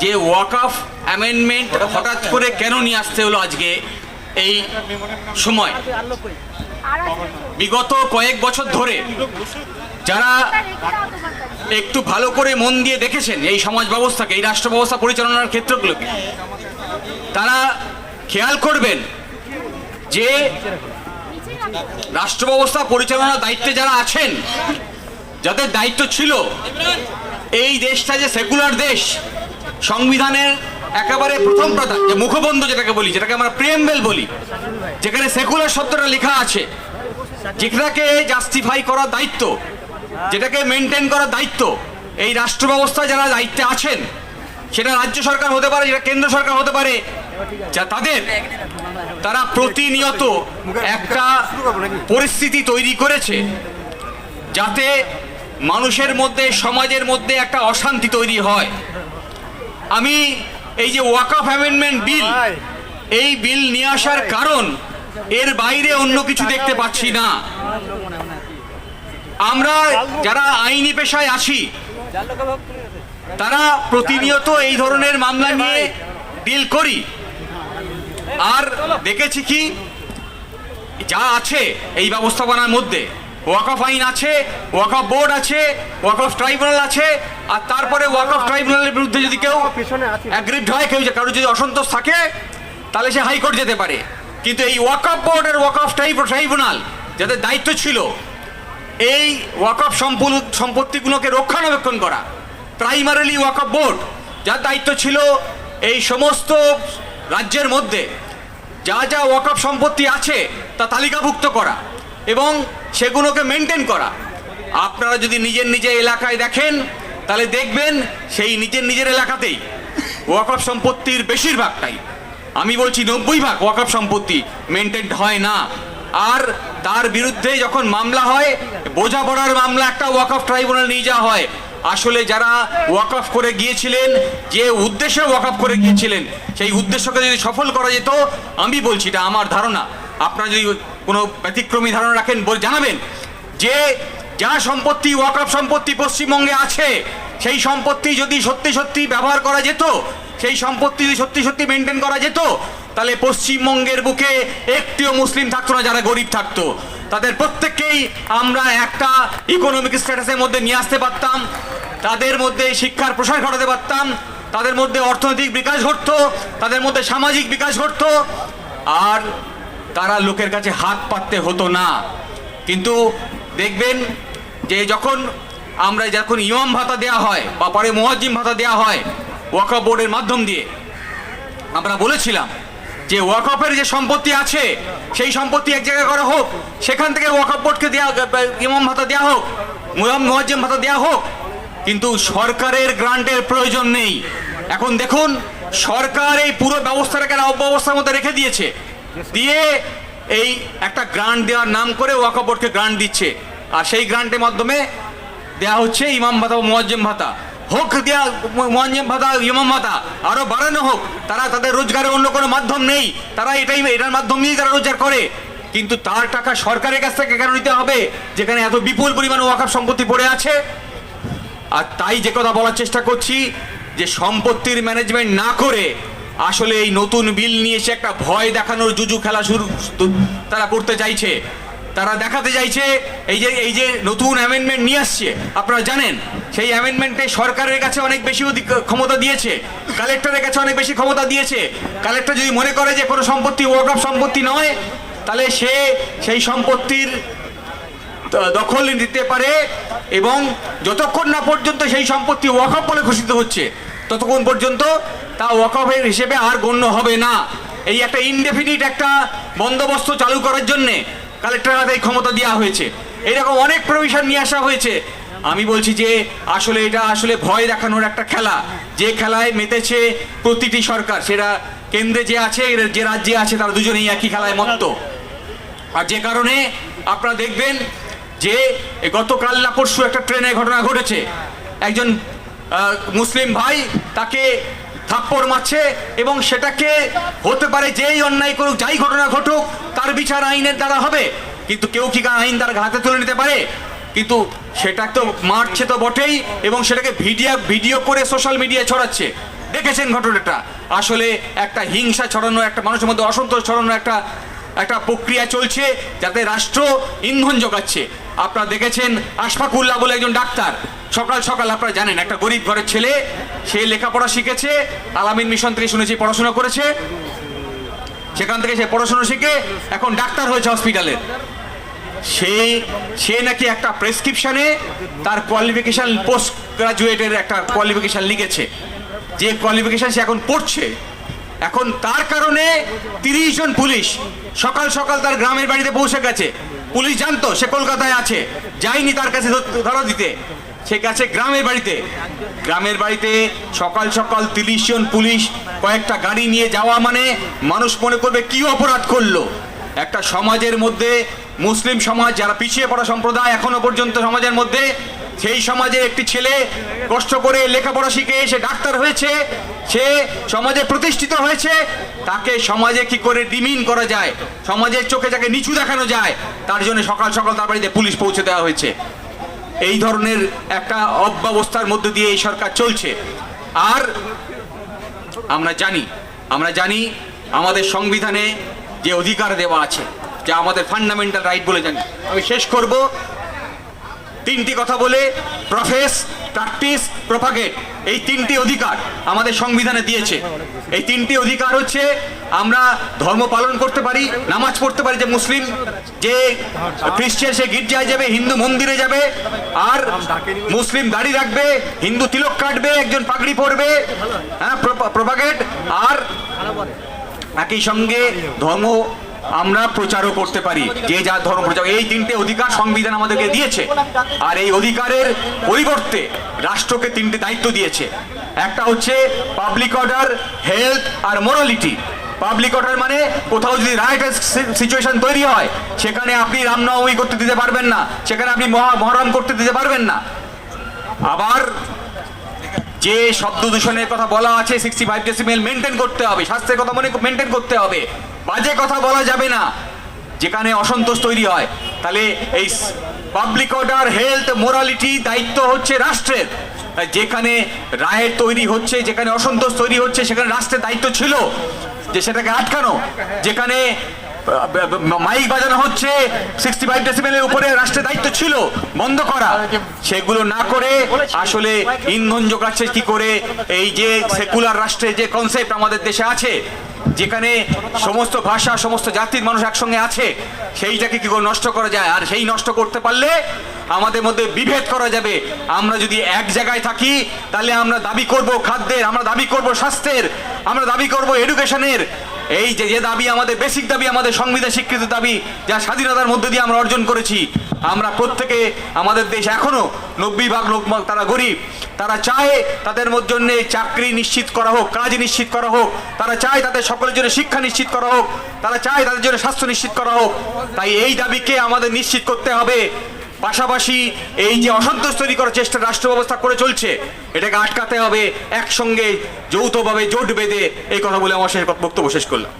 যে walk of amendment হঠাৎ করে কেন নিয়ে আসতে হলো আজকে এই সময়? বিগত কয়েক বছর ধরে যারা একটু ভালো করে মন দিয়ে দেখেছেন এই সমাজ ব্যবস্থাকে এই রাষ্ট্র ব্যবস্থা পরিচালনার ক্ষেত্রগুলোকে তারা খেয়াল করবেন যে রাষ্ট্র ব্যবস্থা পরিচালনার দায়িত্বে যারা আছেন যাদের দায়িত্ব ছিল এই দেশটা যে সেকুলার দেশ সংবিধানের একেবারে প্রথম প্রধান, যে মুখবন্ধ যেটাকে বলি, যেটাকে আমরা প্রিয়েম্বেল বলি যেখানে সেকুলার শব্দটা লেখা আছে, যেটাকে জাস্টিফাই করার দায়িত্ব, যেটাকে মেনটেন করার দায়িত্ব, এই রাষ্ট্র ব্যবস্থায় যারা দায়িত্বে আছেন, সেটা রাজ্য সরকার হতে পারে, সেটা কেন্দ্র সরকার হতে পারে, যা তাদের, তারা প্রতিনিয়ত একটা পরিস্থিতি তৈরি করেছে, যাতে মানুষের মধ্যে, সমাজের মধ্যে একটা অশান্তি তৈরি হয়। আমি এই যে ওয়াক অফ অ্যামেন্ডমেন্ট বিল এই বিল নিয়ে আসার কারণ এর বাইরে অন্য কিছু দেখতে পাচ্ছি না। আমরা যারা আইনি পেশায় আছি তারা প্রতিনিয়ত এই ধরনের মামলা নিয়ে ডিল করি। আর দেখেছি কি যা আছে এই ব্যবস্থাপনার মধ্যে। ওয়াকফ আইন আছে ওয়াকফ বোর্ড আছে ওয়াকফ ট্রাইব্যুনাল আছে আর তারপরে ওয়াকফ ট্রাইব্যুনালের বিরুদ্ধে যদি কেউ অ্যাগ্রিড হয় কেউ কারও যদি অসন্তোষ থাকে তাহলে সে হাইকোর্ট যেতে পারে কিন্তু এই ওয়াকফ বোর্ড আর ওয়াকফ ট্রাইব্যুনাল যাদের দায়িত্ব ছিল এই ওয়াকফ সম্পত্তিগুলোকে রক্ষণাবেক্ষণ করা প্রাইমারিলি ওয়াকফ বোর্ড যার দায়িত্ব ছিল এই সমস্ত রাজ্যের মধ্যে যা যা ওয়াকফ সম্পত্তি আছে তা তালিকাভুক্ত করা এবং সেগুলোকে মেনটেন করা। আপনারা যদি নিজের নিজের এলাকায় দেখেন, তাহলে দেখবেন সেই নিজের নিজের এলাকাতেই ওয়াকফ সম্পত্তির বেশিরভাগটাই, আমি বলছি নব্বই ভাগ ওয়াকফ সম্পত্তি মেনটেন হয় না। আর তার বিরুদ্ধে যখন মামলা হয় বোঝাপড়ার মামলা একটা ওয়াকফ ট্রাইব্যুনাল নিয়ে যাওয়া হয়। আসলে যারা ওয়াকফ করে গিয়েছিলেন, যে উদ্দেশ্যে ওয়াকফ করে গিয়েছিলেন, সেই উদ্দেশ্যকে যদি সফল করা যেত, আমি বলছি এটা আমার ধারণা। আপনারা যদি কোনো ব্যতিক্রমী ধারণা রাখেন বল জানাবেন যে, যা সম্পত্তি ওয়াকফ সম্পত্তি পশ্চিমবঙ্গে আছে, সেই সম্পত্তি যদি সত্যি সত্যি ব্যবহার করা যেত, সেই সম্পত্তি যদি সত্যি সত্যি মেনটেন করা যেত, তাহলে পশ্চিমবঙ্গের বুকে একটিও মুসলিম থাকতো না, যারা গরিব থাকতো। তাদের প্রত্যেককেই আমরা একটা ইকোনমিক স্ট্যাটাসের মধ্যে নিয়ে আসতে পারতাম, তাদের মধ্যে শিক্ষার প্রসার ঘটাতে পারতাম, তাদের মধ্যে অর্থনৈতিক বিকাশ ঘটতো, তাদের মধ্যে সামাজিক বিকাশ ঘটতো, আর তারা লোকের কাছে হাত পাততে হতো না। কিন্তু দেখবেন যে যখন আমরা যখন ইমাম ভাতা দেওয়া হয় বা পরে মোয়াজ্জিম ভাতা দেওয়া হয় ওয়াকফ বোর্ডের মাধ্যম দিয়ে, আমরা বলেছিলাম যে ওয়াকফের যে সম্পত্তি আছে, সেই সম্পত্তি এক জায়গায় করা হোক, সেখান থেকে ওয়াকফ বোর্ডকে দেওয়া ইমাম ভাতা দেওয়া হোক, মুয়াম, মুয়াজ্জিম ভাতা দেওয়া হোক, কিন্তু সরকারের গ্রান্টের প্রয়োজন নেই। এখন দেখুন, সরকার এই পুরো ব্যবস্থাটাকে অব্যবস্থার মধ্যে রেখে দিয়েছে। দিয়ে এই একটা গ্রান্ট দেওয়ার নাম করে ওয়াকফ বোর্ডকে গ্রান্ট দিচ্ছে। আর সেই গ্রান্টের মাধ্যমে দেয়া হচ্ছে ইমাম ভাতা ও মুয়াজ্জিম ভাতা। হোক দেওয়া মুয়াজ্জিম ভাতা, ইমাম ভাতা আরও বাড়ানো হোক, তারা তাদের রোজগারের অন্য কোনো মাধ্যম নেই। তারা এটাই, এটার মাধ্যম নিয়েই তারা রোজগার করে। কিন্তু তার টাকা সরকারের কাছ থেকে কেন নিতে হবে? যেখানে এত বিপুল পরিমাণ ওয়াকফ সম্পত্তি পড়ে আছে। আর তাই যে কথা বলার চেষ্টা করছি, যে সম্পত্তির ম্যানেজমেন্ট না করে আসলে এই নতুন বিল নিয়ে এসে একটা ভয় দেখানোর জুজু খেলা শুরু তারা করতে চাইছে। তারা দেখাতে চাইছে, এই যে এই যে নতুন অ্যামেন্ডমেন্ট নিয়ে আসছে, আপনারা জানেন, সেই অ্যামেন্ডমেন্টে সরকারের কাছে অনেক বেশি ক্ষমতা দিয়েছে কালেক্টরের কাছে অনেক বেশি ক্ষমতা দিয়েছে। কালেক্টর যদি মনে করে যে কোনো সম্পত্তি ওয়াকফ সম্পত্তি নয়, তাহলে সে সেই সম্পত্তির দখল নিতে পারে এবং যতক্ষণ না পর্যন্ত সেই সম্পত্তি ওয়াকফ বলে ঘোষিত হচ্ছে, ততক্ষণ পর্যন্ত তা ওয়াকফের হিসেবে আর গণ্য হবে না। এই একটা ইনডেফিনিট একটা বন্দোবস্ত চালু করার জন্যে কালেক্টরের হাতে এই ক্ষমতা দেওয়া হয়েছে। এরকম অনেক প্রভিশন নিয়ে আসা হয়েছে। আমি বলছি যে, আসলে এটা আসলে ভয় দেখানোর একটা খেলা। যে খেলায় মেতেছে প্রতিটি সরকার, সেটা কেন্দ্রে যে আছে, যে রাজ্যে আছে, তারা দুজনেই একই খেলায় মত্ত। আর যে কারণে আপনারা দেখবেন যে, গতকাল না পরশু একটা ট্রেনের ঘটনা ঘটেছে। একজন মুসলিম ভাই তাকে থাপ্পড় মারছে এবং সেটাকে হতে পারে যেই অন্যায় করুক, যাই ঘটনা ঘটুক, তার বিচার আইনের দ্বারা হবে। কিন্তু কেউ কি আইন তার হাতে তুলে নিতে পারে? কিন্তু সেটা তো মারছে তো বটেই এবং সেটাকে ভিডিও ভিডিও করে সোশ্যাল মিডিয়ায় ছড়াচ্ছে। দেখেছেন ঘটনাটা? আসলে একটা হিংসা ছড়ানো, একটা মানুষের মধ্যে অসন্তোষ ছড়ানো একটা একটা প্রক্রিয়া চলছে যাতে রাষ্ট্র ইন্ধন যোগাচ্ছে। আপনারা দেখেছেন আশফাকুল্লাহ বলে একজন ডাক্তার। সকাল সকাল আপনারা জানেন, একটা গরিব ঘরের ছেলে সে লেখাপড়া শিখেছে, আলামিন মিশন থেকে শুনেছি, পড়াশোনা করেছে। সেখান থেকে সে পড়াশোনা শিখে এখন ডাক্তার হয়েছে হসপিটালের সে সে নাকি একটা প্রেসক্রিপশনে তার কোয়ালিফিকেশান পোস্ট গ্রাজুয়েটের একটা কোয়ালিফিকেশান লিখেছে। যে কোয়ালিফিকেশান সে এখন পড়ছে, এখন তার কারণে তিরিশ জন পুলিশ সকাল সকাল তার গ্রামের বাড়িতে পৌঁছে গেছে। পুলিশ জানতো সে কলকাতায় আছে, যায়নি তার কাছে ধরা দিতে। সে গেছে গ্রামের বাড়িতে। গ্রামের বাড়িতে সকাল সকাল তিরিশ জন পুলিশ কয়েকটা গাড়ি নিয়ে যাওয়া মানে মানুষ মনে করবে কি অপরাধ করল। একটা সমাজের মধ্যে, মুসলিম সমাজ যারা পিছিয়ে পড়া সম্প্রদায় এখনও পর্যন্ত সমাজের মধ্যে, সেই সমাজে একটি ছেলে কষ্ট করে লেখাপড়া শিখে সে ডাক্তার হয়েছে, সে সমাজে প্রতিষ্ঠিত হয়েছে, তাকে সমাজে কি করে ডিমিন করা যায়? সমাজের চোখে যাকে নিচু দেখানো যায়, তার জন্য সকাল সকাল তার বাড়িতে পুলিশ পৌঁছে দেওয়া হয়েছে। এই ধরনের একটা অব্যবস্থার মধ্যে দিয়ে এই সরকার চলছে। আর আমরা জানি আমরা জানি আমাদের সংবিধানে যে অধিকার দেওয়া আছে, যা আমাদের ফান্ডামেন্টাল রাইট বলে জানি। আমি শেষ করব। তিনটি কথা বলে প্রফেস প্র্যাকটিস প্রপাগেট, এই তিনটি অধিকার আমাদের সংবিধানে দিয়েছে। এই তিনটি অধিকার হচ্ছে আমরা ধর্ম পালন করতে পারি, নামাজ পড়তে পারি যে মুসলিম, যে খ্রিস্টান সে গির্জায় যাবে, হিন্দু মন্দিরে যাবে, আর মুসলিম দাড়ি রাখবে, হিন্দু তিলক কাটবে, একজন পাগড়ি পরবে হ্যাঁ প্রপাগেট, আর একই সঙ্গে ধর্ম আমরা প্রচারও করতে পারি, যে যা ধর্ম প্রচার এই তিনটে অধিকার সংবিধান আমাদেরকে দিয়েছে। আর এই অধিকারের পরিবর্তে রাষ্ট্রকে তিনটে দায়িত্ব দিয়েছে। একটা হচ্ছে পাবলিক অর্ডার হেলথ আর মোরালিটি পাবলিক অর্ডার মানে কোথাও যদি রাইটের সিচুয়েশন তৈরি হয়, সেখানে আপনি রামনবমী করতে দিতে পারবেন না, সেখানে আপনি মহা- মহরম করতে দিতে পারবেন না। আবার যে শব্দ দূষণের কথা বলা আছে সিক্সটি ফাইভ ডেসিমেল মেনটেন করতে হবে, স্বাস্থ্যের কথা মনে মেনটেন করতে হবে। বাজে কথা বলা যাবে না। যেখানে অসন্তোষ তৈরি হয়, তাহলে এই পাবলিক অর্ডার হেলথ মোরালিটি দায়িত্ব হচ্ছে রাষ্ট্রের। যেখানে রায়ের তৈরি হচ্ছে, যেখানে অসন্তোষ তৈরি হচ্ছে, সেখানে রাষ্ট্রের দায়িত্ব ছিল যে সেটাকে আটকানো। যেখানে মাইক বাজানো হচ্ছে। সিক্সটি ফাইভ ডেসিবেলের উপরে রাষ্ট্রের দায়িত্ব ছিল বন্ধ করা। সেগুলো না করে আসলে ইন্ধন যোগাচ্ছে কি করে? এই যে সেকুলার রাষ্ট্রের যে কনসেপ্ট আমাদের দেশে আছে, যেখানে সমস্ত ভাষা, সমস্ত জাতির মানুষ একসঙ্গে আছে, সেইটাকে কি করে নষ্ট করা যায়? আর সেই নষ্ট করতে পারলে আমাদের মধ্যে বিভেদ করা যাবে। আমরা যদি এক জায়গায় থাকি, তাহলে আমরা দাবি করব খাদ্যের, আমরা দাবি করব স্বাস্থ্যের, আমরা দাবি করব এডুকেশনের এই যে যে দাবি আমাদের, বেসিক দাবি আমাদের, সংবিধান স্বীকৃত দাবি যা স্বাধীনতার মধ্যে দিয়ে আমরা অর্জন করেছি, আমরা প্রত্যেকে, আমাদের দেশ এখনও নব্বই ভাগ লোক তারা গরিব। তারা চায় তাদের জন্য চাকরি নিশ্চিত করা হোক, কাজ নিশ্চিত করা হোক। তারা চায় তাদের সকলের জন্য শিক্ষা নিশ্চিত করা হোক। তারা চায় তাদের জন্য স্বাস্থ্য নিশ্চিত করা হোক। তাই এই দাবিকে আমাদের নিশ্চিত করতে হবে। পাশাপাশি এই যে অসন্তোষ তৈরি করার চেষ্টা রাষ্ট্র ব্যবস্থা করে চলছে, এটাকে আটকাতে হবে, একসঙ্গে যৌথভাবে জোট বেঁধে এই কথা বলে আমার শেষ বক্তব্য শেষ করলাম।